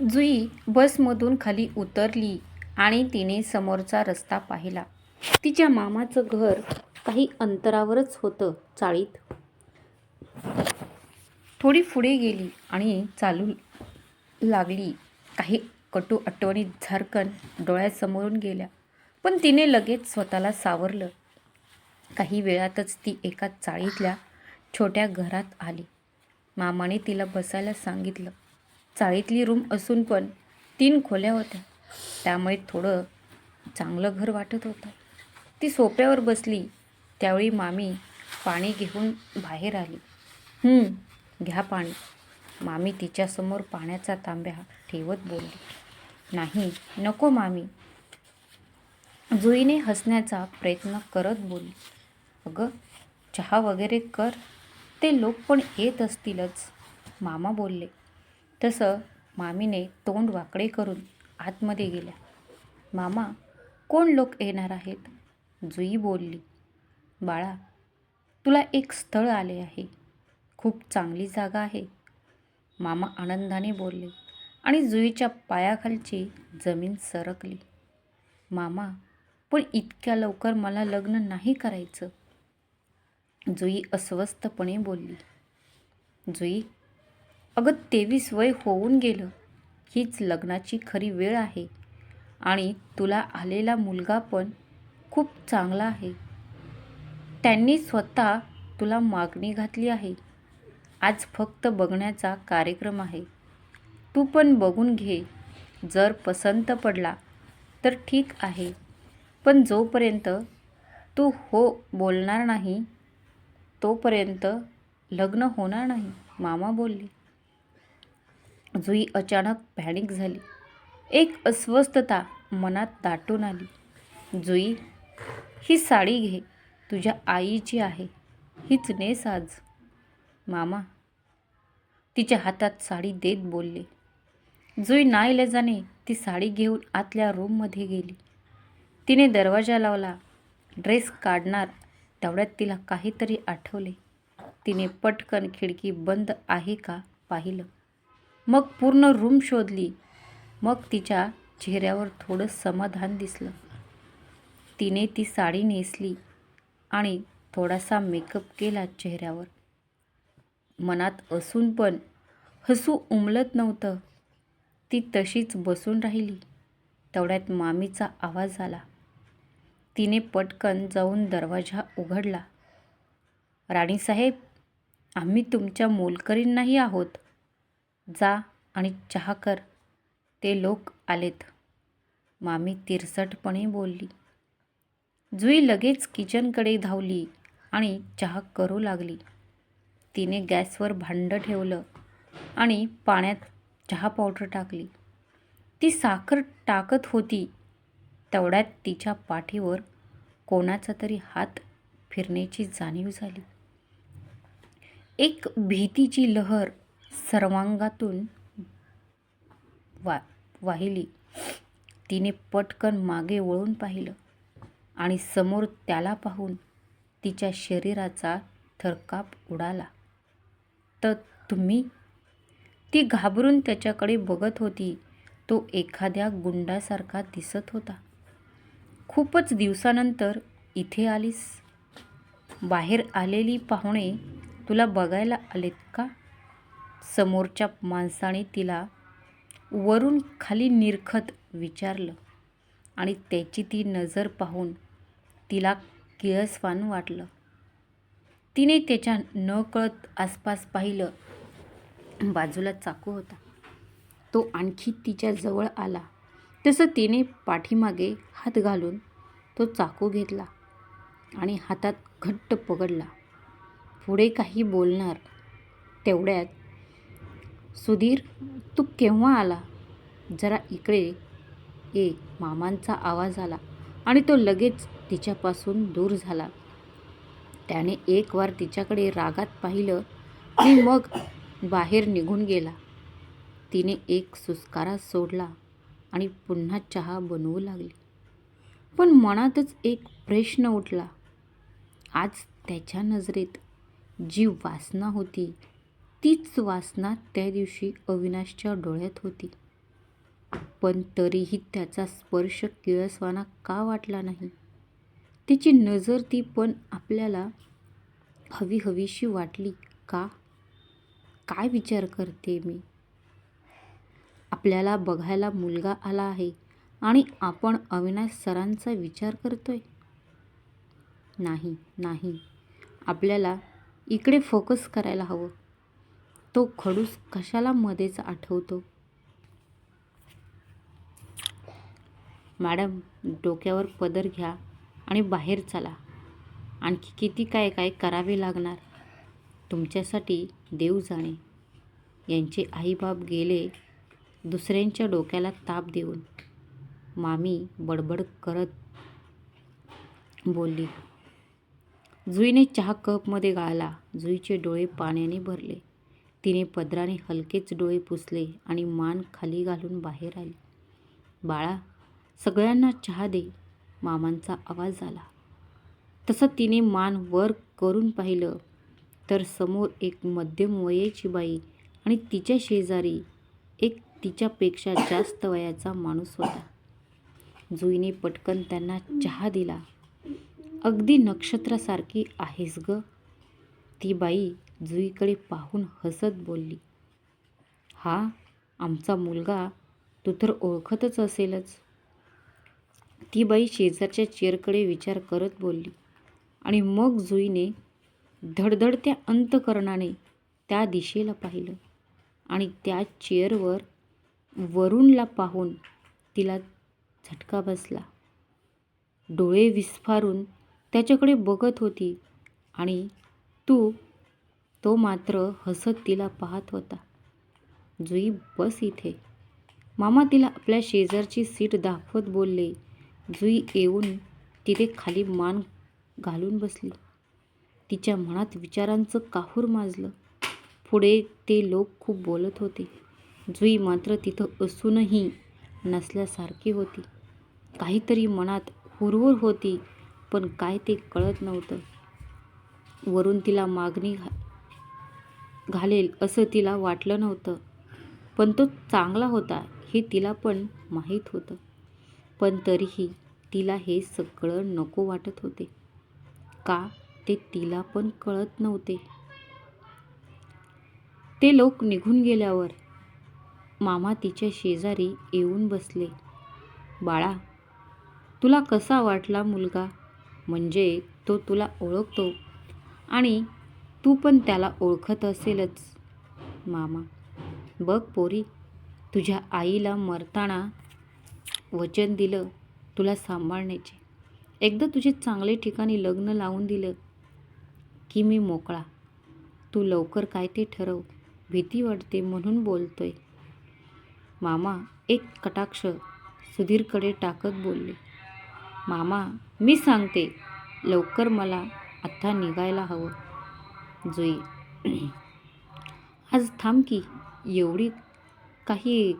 जुई बसमधून खाली उतरली आणि तिने समोरचा रस्ता पाहिला. तिच्या मामाचं घर काही अंतरावरच होतं चाळीत. थोडी पुढे गेली आणि चालू लागली. काही कटू आठवणी झारकन डोळ्यासमोरून गेल्या. पण तिने लगेच स्वतःला सावरलं. काही वेळातच ती एका चाळीतल्या छोट्या घरात आली. मामाने तिला बसायला सांगितलं. चाळीतली रूम असून पण तीन खोल्या होत्या. त्यामुळे थोडं चांगलं घर वाटत होतं. ती सोप्यावर बसली. त्यावेळी मामी पाणी घेऊन बाहेर आली. घ्या पाणी. मामी तिच्यासमोर पाण्याचा तांब्या ठेवत बोलली. नाही नको मामी. जुईने हसण्याचा प्रयत्न करत बोलली. अगं चहा वगैरे कर. ते लोक पण येत असतीलच. मामा बोलले. तसं मामीने तोंड वाकडे करून आतमध्ये गेल्या. मामा कोण लोक येणार आहेत? जुई बोलली. बाळा तुला एक स्थळ आले आहे. खूप चांगली जागा आहे. मामा आनंदाने बोलले आणि जुईच्या पायाखालची जमीन सरकली. मामा पण इतक्या लवकर मला लग्न नाही करायचं. जुई अस्वस्थपणे बोलली. जुई अगं तेवीस वय होऊन गेलं. हीच लग्नाची खरी वेळ आहे. आणि तुला आलेला मुलगा पण खूप चांगला आहे. त्यांनी स्वतः तुला मागणी घातली आहे. आज फक्त बघण्याचा कार्यक्रम आहे. तू पण बघून घे. जर पसंत पडला तर ठीक आहे. पण जोपर्यंत तू हो बोलणार नाही तोपर्यंत लग्न होणार नाही मामा बोलले. जुई अचानक पॅनिक झाली. एक अस्वस्थता मनात दाटून आली. जुई ही साडी घे. तुझ्या आईची आहे. हीच नेस आज. मामा. तिच्या हातात साडी देत बोलले. जुई नाईलाजाने ती साडी घेऊन आतल्या रूममध्ये गेली. तिने दरवाजा लावला. ड्रेस काढणार तेवढ्यात तिला काहीतरी आठवले. तिने पटकन खिडकी बंद आहे का पाहिलं. मग पूर्ण रूम शोधली. मग तिच्या चेहऱ्यावर थोडं समाधान दिसलं. तिने ती साडी नेसली आणि थोडासा मेकअप केला चेहऱ्यावर. मनात असून पण हसू उमलत नव्हतं. ती तशीच बसून राहिली. तेवढ्यात मामीचा आवाज आला. तिने पटकन जाऊन दरवाजा उघडला. राणीसाहेब आम्ही तुमच्या मोलकरीण आहोत. जा आणि चहा कर. ते लोक आलेत. मामी तिरसटपणे बोलली. जुई लगेच किचनकडे धावली आणि चहा करू लागली. तिने गॅसवर भांडं ठेवलं आणि पाण्यात चहा पावडर टाकली. ती साखर टाकत होती. तेवढ्यात तिच्या पाठीवर कोणाचा तरी हात फिरण्याची जाणीव झाली. एक भीतीची लहर सर्वांगातून वा वाहिली. तिने पटकन मागे वळून पाहिलं आणि समोर त्याला पाहून तिच्या शरीराचा थरकाप उडाला. तर तुम्ही? ती घाबरून त्याच्याकडे बघत होती. तो एखाद्या गुंडासारखा दिसत होता. खूपच दिवसानंतर इथे आलीस. बाहेर आलेली पाहुणे तुला बघायला आलेत का? समोरच्या माणसाने तिला वरून खाली निरखत विचारलं आणि त्याची ती नजर पाहून तिला किळसवान वाटलं. तिने त्याच्या नकळत आसपास पाहिलं. बाजूला चाकू होता. तो आणखी तिच्या जवळ आला. तसं तिने पाठीमागे हात घालून तो चाकू घेतला आणि हातात घट्ट पकडला. पुढे काही बोलणार तेवढ्यात सुधीर तू केव्हा आला? जरा इकडे ये मामांचा आवाज आला आणि तो लगेच तिच्यापासून दूर झाला. त्याने एक वार तिच्याकडे रागात पाहिलं आणि मग बाहेर निघून गेला. तिने एक सुस्कारा सोडला आणि पुन्हा चहा बनवू लागली. पण मनातच एक प्रश्न उठला. आज त्याच्या नजरेत जी वासना होती तीच वासना त्या दिवशी अविनाशच्या डोळ्यात होती. पण तरीही त्याचा स्पर्श किळसवाना का वाटला नाही? तिची नजर ती पण आपल्याला हवी हवीशी वाटली का? काय विचार करते मी? आपल्याला बघायला मुलगा आला आहे आणि आपण अविनाश सरांचा विचार करतोय? नाही नाही. आपल्याला इकडे फोकस करायला हवं. तो खडूस कशाला मध्येच आठवतो? मॅडम डोक्यावर पदर घ्या आणि बाहेर चला. आणखी किती काय काय करावे लागणार? तुमच्यासाठी देव जाणे. यांचे आईबाप गेले दुसऱ्यांच्या डोक्याला ताप देऊन. मामी बडबड करत बोलली जुईने चहा कपमध्ये गाळला. जुईचे डोळे पाण्याने भरले. तिने पदराने हलकेच डोळे पुसले आणि मान खाली घालून बाहेर आली. बाळा सगळ्यांना चहा दे मामांचा आवाज आला. तसं तिने मान वर करून पाहिलं तर समोर एक मध्यम वयाची बाई आणि तिच्या शेजारी एक तिच्यापेक्षा जास्त वयाचा माणूस होता. जुईने पटकन त्यांना चहा दिला. अगदी नक्षत्रासारखी आहेस ग. ती बाई जुईकडे पाहून हसत बोलली हा आमचा मुलगा तू तर ओळखतच असेलच. ती बाई शेजारच्या चेअरकडे विचार करत बोलली आणि मग जुईने धडधडत्या अंतकरणाने त्या दिशेला पाहिलं आणि त्या चेअरवर वरुणला पाहून तिला झटका बसला. डोळे विस्फारून त्याच्याकडे बघत होती आणि तू तो मात्र हसत तिला पाहत होता. जुई बस इथे. मामा तिला आपल्या शेजारची सीट दाखवत बोलले. जुई येऊन तिथे खाली मान घालून बसली. तिच्या मनात विचारांचं काहूर माजलं. पुढे ते लोक खूप बोलत होते. जुई मात्र तिथं असूनही नसल्यासारखी होती. काहीतरी मनात हुरहुर होती पण काय ते कळत नव्हतं. वरून तिला मागणी घा घालेल असं तिला वाटलं नव्हतं. पण तो चांगला होता हे तिला पण माहीत होतं. पण तरीही तिला हे सगळं नको वाटत होते. का ते तिला पण कळत नव्हते. ते लोक निघून गेल्यावर मामा तिच्या शेजारी येऊन बसले. बाळा तुला कसा वाटला मुलगा? म्हणजे तो तुला ओळखतो. आणि तू पण त्याला ओळखत असेलच मामा. बघ पोरी तुझ्या आईला मरताना वचन दिलं तुला सांभाळण्याचे. एकदा तुझे चांगले ठिकाणी लग्न लावून दिलं की मी मोकळा. तू लवकर काय ते ठरव भीती वाटते म्हणून बोलतोय. मामा एक कटाक्ष सुधीरकडे टाकत बोलले. मामा मी सांगते लवकर मला आत्ता निघायला हवं. जुई. आज थांब की एवढी काही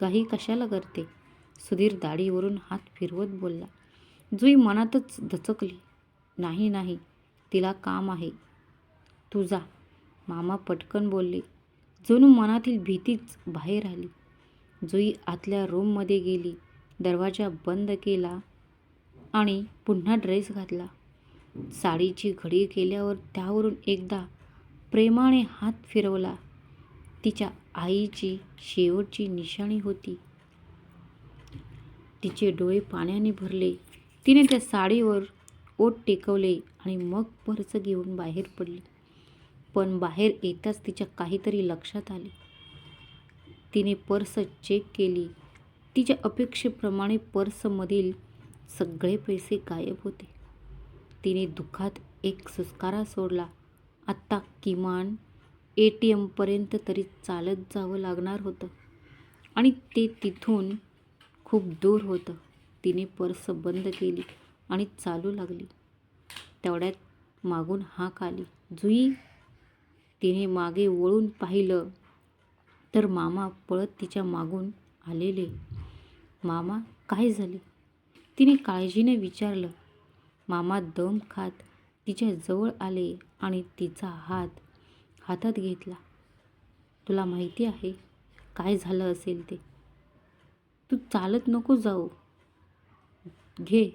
काही कशाला करते? सुधीर दाढीवरून हात फिरवत बोलला. जुई मनातच धचकली. नाही नाही तिला काम आहे. तू जा. मामा पटकन बोलले. जणू मनातील भीतीच बाहेर आली. जुई आतल्या रूममध्ये गेली. दरवाजा बंद केला आणि पुन्हा ड्रेस घातला. साडीची घडी केल्यावर त्यावरून एकदा प्रेमाने हात फिरवला. तिच्या आईची शेवटची निशाणी होती. तिचे डोळे पाण्याने भरले. तिने त्या साडीवर ओट टेकवले आणि मग पर्स घेऊन बाहेर पडली. पण बाहेर येताच तिच्या काहीतरी लक्षात आले. तिने पर्स चेक केली. तिच्या अपेक्षेप्रमाणे पर्समधील सगळे पैसे गायब होते. तिने दुःखात एक सुस्कारा सोडला. आत्ता किमान ए टी एमपर्यंत तरी चालत जावं लागणार होतं. आणि ते तिथून खूप दूर होतं. तिने पर्स बंद केली आणि चालू लागली. तेवढ्यात मागून हाक आली. जुई! तिने मागे वळून पाहिलं तर मामा पळत तिच्या मागून आलेले. मामा काय झाले? तिने काळजीने विचारलं. मामा दम खात तिच्या जवळ आले आणि तिचा हात हातात घेतला. तुला माहिती आहे काय झालं असेल ते? तू चालत नको जाऊ. घे.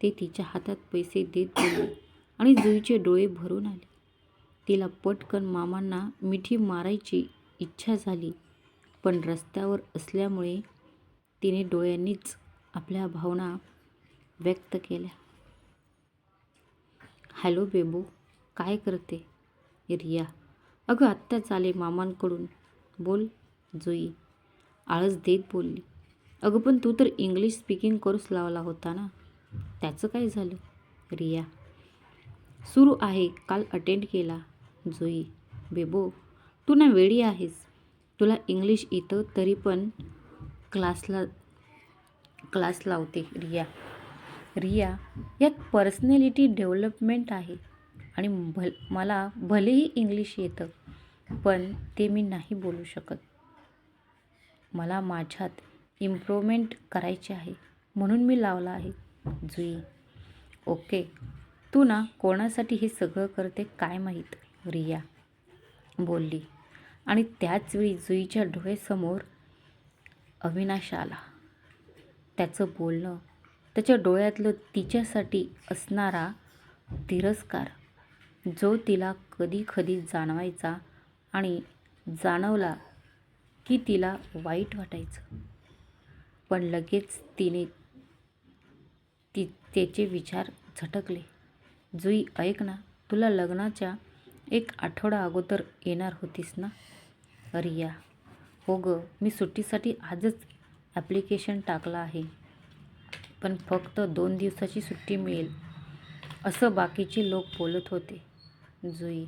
ते तिच्या हातात पैसे देत गेले आणि जुईचे डोळे भरून आले. तिला पटकन मामांना मिठी मारायची इच्छा झाली पण रस्त्यावर असल्यामुळे तिने डोळ्यांनीच आपल्या भावना व्यक्त केल्या. हॅलो बेबो काय करते? रिया अगं आत्ताच आले मामांकडून. बोल जुई. आळस देत बोलली. अगं पण तू तर इंग्लिश स्पीकिंग कोर्स लावला होता ना? त्याचं काय झालं? रिया. सुरू आहे काल अटेंड केला. जुई. बेबो तू ना वेडी आहेस. तुला इंग्लिश येतं तरी पण क्लासला क्लास लावते रिया. रिया यात पर्सनॅलिटी डेव्हलपमेंट आहे. आणि भल मला भलेही इंग्लिश येतं पण ते मी नाही बोलू शकत. मला माझ्यात इम्प्रूव्हमेंट करायची आहे म्हणून मी लावला आहे. जुई ओके तू ना कोणासाठी हे सगळं करते काय माहीत? रिया बोलली. आणि त्याचवेळी जुईच्या डोळ्यासमोर अविनाश आला. त्याचं बोलणं त्याच्या डोळ्यातलं तिच्यासाठी असणारा तिरस्कार जो तिला कधी कधी जाणवायचा आणि जाणवला की तिला वाईट वाटायचं. पण लगेच तिने ती त्याचे विचार झटकले. जुई ऐक ना तुला लग्नाच्या एक आठवडा अगोदर येणार होतीस ना? रिया हो गं मी सुट्टीसाठी आजच ॲप्लिकेशन टाकलं आहे. पण फक्त दोन दिवसाची सुट्टी मिळेल असं बाकीचे लोक बोलत होते. जुई.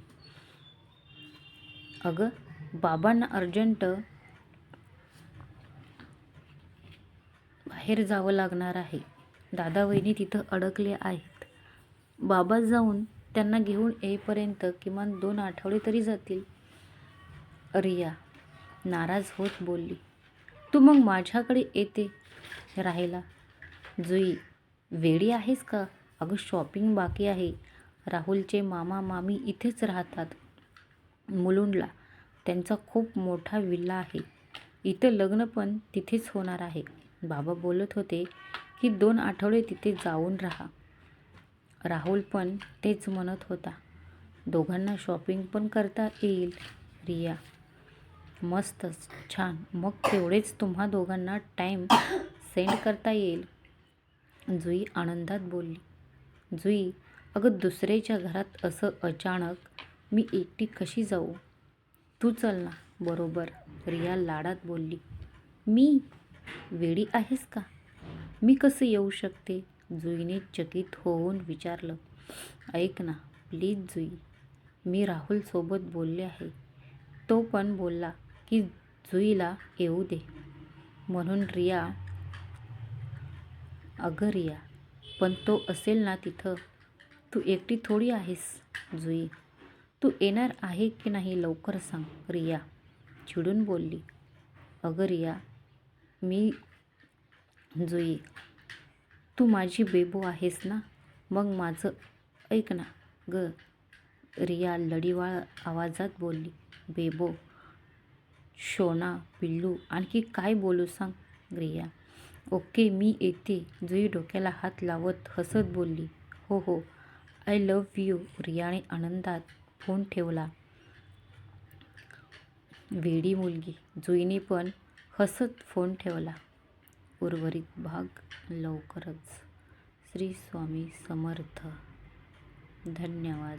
अगं बाबांना अर्जंट बाहेर जावं लागणार आहे. दादा वहिनी तिथं अडकले आहेत. बाबा जाऊन त्यांना घेऊन येईपर्यंत किमान दोन आठवडे तरी जातील. रिया नाराज होत बोलली तू मग माझ्याकडे येते राहायला. जुई वेडी आहेस का? अगं शॉपिंग बाकी आहे. राहुलचे मामा मामी इथेच राहतात. मुलुंडला. त्यांचा खूप मोठा विल्ला आहे. इथं लग्न पण तिथेच होणार आहे. बाबा बोलत होते की दोन आठवडे तिथे जाऊन राहा. राहुल पण तेच म्हणत होता. दोघांना शॉपिंग पण करता येईल रिया. मस्तच छान. मग तेवढेच तुम्हा दोघांना टाईम सेंड करता येईल. जुई आनंदात बोलली. जुई अगं दुसऱ्याच्या घरात असं अचानक मी एकटी कशी जाऊ? तू चल ना बरोबर रिया लाडात बोलली. मी? वेडी आहेस का? मी कसं येऊ शकते? जुईने चकित होऊन विचारलं. ऐक ना प्लीज जुई मी राहुलसोबत बोलले आहे. तो पण बोलला की जुईला येऊ दे. म्हणून रिया अगं रिया पण तो असेल ना तिथं. तू एकटी थोडी आहेस जुई. तू येणार आहे की नाही लवकर सांग रिया. चिडून बोलली. अगं रिया मी जुई. तू माझी बेबो आहेस ना? मग माझं ऐक ना ग. रिया लढीवाळ आवाजात बोलली. बेबो शोना पिल्लू आणखी काय बोलू सांग रिया? ओके मी येते. जुई डोक्याला हात लावत हसत बोलली हो हो. आय लव्ह यू रियाने आनंदात फोन ठेवला. वेडी मुलगी. जुईने पण हसत फोन ठेवला. उर्वरित भाग लवकरच. श्री स्वामी समर्थ. धन्यवाद.